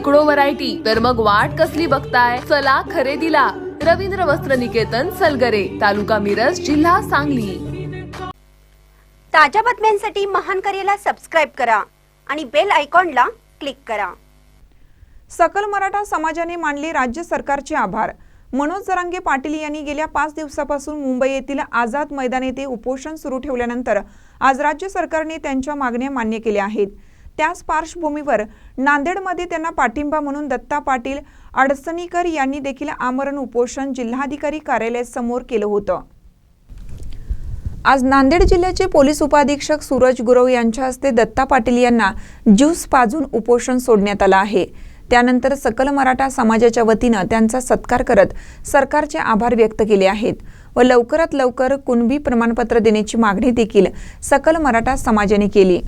शेकडो व्हरायटी तर मग वाट कसली बघताय? चला खरेदीला. रवींद्र वस्त्र निकेतन सलगरे तालुका मिरज जिल्हा सांगली. ताज्या बातम्यांसाठी महान करेला सबस्क्राईब करा आणि बेल आयकॉनला क्लिक करा. सकल मराठा समाजाने मानले राज्य सरकारचे आभार. मनोज जरांगे पाटील यांनी गेल्या पाच दिवसापासून मुंबई येथील आझाद मैदान येथे उपोषण सुरू ठेवल्यानंतर आज राज्य सरकारने त्यांच्या मागण्या मान्य केल्या आहेत. त्याच पार्श्वभूमीवर नांदेडमध्ये त्यांना पाठिंबा म्हणून दत्ता पाटील अडचणीकर यांनी देखील आमरण उपोषण जिल्हाधिकारी कार्यालयासमोर केलं होतं. आज नांदेड जिल्ह्याचे पोलीस उपाधीक्षक सूरज गुरव यांच्या हस्ते दत्ता पाटील यांना ज्यूस पाजून उपोषण सोडण्यात आलं आहे. त्यानंतर सकल मराठा समाजाच्या वतीनं त्यांचा सत्कार करत सरकारचे आभार व्यक्त केले आहेत व लवकरात लवकर कुणबी प्रमाणपत्र देण्याची मागणी देखील सकल मराठा समाजाने केली.